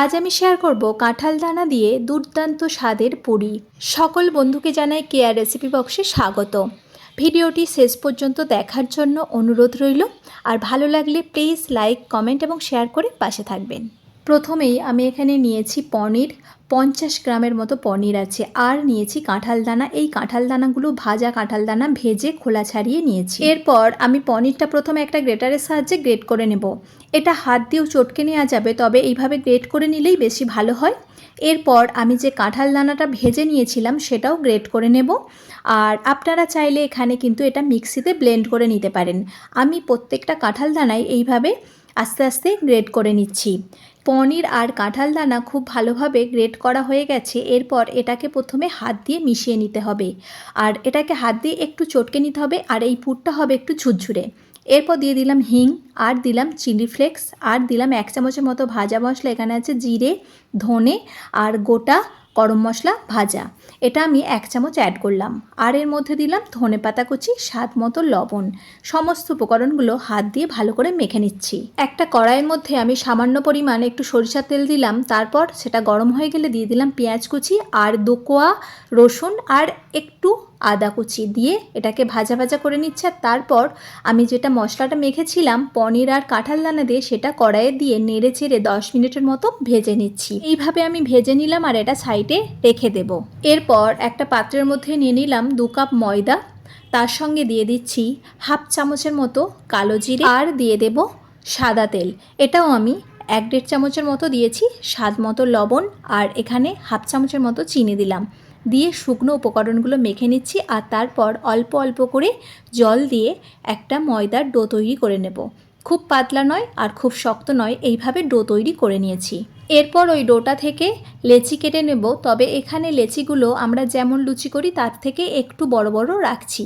আজ আমি শেয়ার করব কাঁঠাল দানা দিয়ে দুর্দান্ত স্বাদের পুরি। সকল বন্ধুকে জানাই কেয়ার রেসিপি বক্সে স্বাগত। ভিডিওটি শেষ পর্যন্ত দেখার জন্য অনুরোধ রইল। আর ভালো লাগলে প্লিজ লাইক কমেন্ট এবং শেয়ার করে পাশে থাকবেন। প্রথমেই আমি এখানে নিয়েছি পনির, পঞ্চাশ গ্রামের মতো পনির আছে। আর নিয়েছি কাঁঠাল দানা। এই কাঁঠাল দানাগুলো ভাজা কাঁঠাল দানা ভেজে খোলা ছাড়িয়ে নিয়েছি। এরপর আমি পনিরটা প্রথমে একটা গ্রেটারের সাহায্যে গ্রেট করে নেব। এটা হাত দিয়েও চটকে নেওয়া যাবে, তবে এইভাবে গ্রেট করে নিলেই বেশি ভালো হয়। এরপর আমি যে কাঁঠাল দানাটা ভেজে নিয়েছিলাম, সেটাও গ্রেট করে নেব। আর আপনারা চাইলে এখানে কিন্তু এটা মিক্সিতে ব্লেন্ড করে নিতে পারেন। আমি প্রত্যেকটা কাঁঠাল দানায় এইভাবে আস্তে আস্তে গ্রেড করে নিচ্ছি। পনির আর কাঁঠাল দানা খুব ভালোভাবে গ্রেট করা হয়ে গেছে, এরপর এটাকে প্রথমে হাত দিয়ে মিশিয়ে নিতে হবে। আর এটাকে হাত দিয়ে একটু চটকে নিতে হবে আর এই পুরটা হবে একটু ঝুরঝুরে। এরপর দিয়ে দিলাম হিং, আর দিলাম চিলি ফ্লেক্স, আর দিলাম এক চামচের মতো ভাজা মশলা, এখানে আছে জিরে, ধনে, আর গোটা গরম মশলা, ভাজা। এটা আমি এক চামচ অ্যাড করলাম। আর এর মধ্যে দিলাম ধনে পাতা কুচি, স্বাদ মতো লবণ। সমস্ত উপকরণগুলো হাত দিয়ে ভালো করে মেখে নিচ্ছি। একটা কড়াইয়ের মধ্যে আমি সামান্য পরিমাণ একটু সরিষার তেল দিলাম। তারপর সেটা গরম হয়ে গেলে দিয়ে দিলাম পেঁয়াজ কুচি আর দোকোয়া, রসুন আর একটু আদা কুচি দিয়ে এটাকে ভাজা ভাজা করে নিচ্ছে। আর তারপর আমি যেটা মশলাটা মেখেছিলাম, পনির আর কাঁঠাল দানা দিয়ে সেটা কড়াইয়ে দিয়ে নেড়ে চেড়ে দশ মিনিটের মতো ভেজে নিচ্ছি। এইভাবে আমি ভেজে নিলাম আর এটা সাইডে রেখে দেব। এরপর একটা পাত্রের মধ্যে নিয়ে নিলাম দু কাপ ময়দা। তার সঙ্গে দিয়ে দিচ্ছি হাফ চামচের মতো কালো জিরে। আর দিয়ে দেব সাদা তেল। এটাও আমি এক দেড় চামচের মতো দিয়েছি, স্বাদ মতো লবণ। আর এখানে হাফ চামচের মতো চিনি দিলাম। দিয়ে শুকনো উপকরণগুলো মেখে নিচ্ছি আর তারপর অল্প অল্প করে জল দিয়ে একটা ময়দার ডো তৈরি করে নেব। খুব পাতলা নয় আর খুব শক্ত নয়, এইভাবে ডো তৈরি করে নিয়েছি। এরপর ওই ডোটা থেকে লেচি কেটে নেব। তবে এখানে লেচিগুলো আমরা যেমন লুচি করি, তার থেকে একটু বড় বড় রাখছি।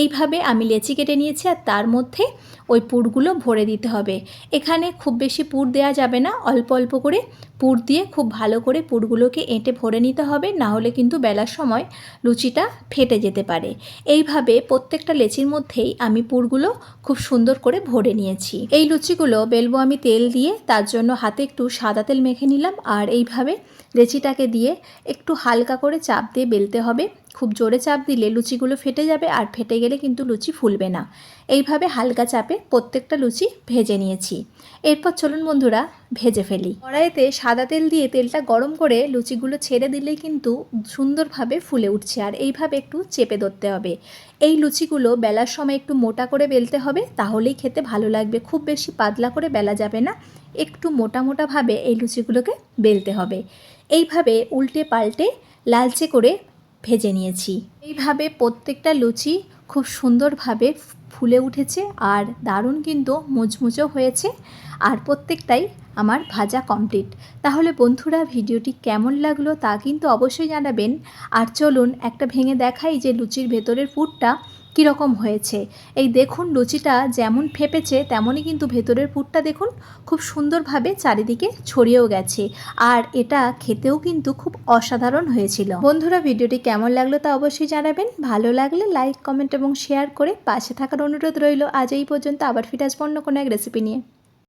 এইভাবে আমি লেচি কেটে নিয়েছি আর তার মধ্যে ওই পুরগুলো ভরে দিতে হবে। এখানে খুব বেশি পুর দেওয়া যাবে না, অল্প অল্প করে পুর দিয়ে খুব ভালো করে পুরগুলোকে এঁটে ভরে নিতে হবে, না হলে কিন্তু বেলার সময় লুচিটা ফেটে যেতে পারে। এইভাবে প্রত্যেকটা লেচির মধ্যেই আমি পুরগুলো খুব সুন্দর করে ভরে নিয়েছি। এই লুচিগুলো বেলবো আমি তেল দিয়ে, তার জন্য হাতে একটু সাদা তেল মেখে নিলাম আর এইভাবে লেচিটাকে দিয়ে একটু হালকা করে চাপ দিয়ে বেলতে হবে। খুব জোরে চাপ দিলে লুচিগুলো ফেটে যাবে আর ফেটে গেলে কিন্তু লুচি ফুলবে না। এইভাবে হালকা চাপে প্রত্যেকটা লুচি ভেজে নিয়েছি। এরপর চলুন বন্ধুরা, ভেজে ফেলি। কড়াইতে সাদা তেল দিয়ে তেলটা গরম করে লুচিগুলো ছেড়ে দিলেই কিন্তু সুন্দরভাবে ফুলে উঠছে আর এইভাবে একটু চেপে ধরতে হবে। এই লুচিগুলো বেলার সময় একটু মোটা করে বেলতে হবে, তাহলেই খেতে ভালো লাগবে। খুব বেশি পাতলা করে বেলা যাবে না, একটু মোটা মোটাভাবে এই লুচিগুলোকে বেলতে হবে। এইভাবে উল্টে পাল্টে লালচে করে ভেজে নিয়েছি। এইভাবে প্রত্যেকটা লুচি খুব সুন্দরভাবে ফুলে উঠেছে আর দারুণ কিন্তু মুচমুচো হয়েছে আর প্রত্যেকটাই আমার ভাজা কমপ্লিট তাহলে বন্ধুরা, ভিডিওটি কেমন লাগল তা কিন্তু অবশ্যই জানাবেন। আর চলুন, একটা ভেঙে দেখাই যে লুচির ভেতরের পুরটা কীরকম হয়েছে? এই দেখুন লুচিটা যেমন ফেপেছে, তেমনই কিন্তু ভেতরের পুরটা দেখুন খুব সুন্দরভাবে চারিদিকে ছড়িয়েও গেছে। আর এটা খেতেও কিন্তু খুব অসাধারণ হয়েছিল। বন্ধুরা, ভিডিওটি কেমন লাগল তা অবশ্যই জানাবেন। ভালো লাগলে লাইক, কমেন্ট এবং শেয়ার করে পাশে থাকার অনুরোধ রইল। আজ এই পর্যন্ত আবার ফিরে আসব অন্য কোনো এক রেসিপি নিয়ে।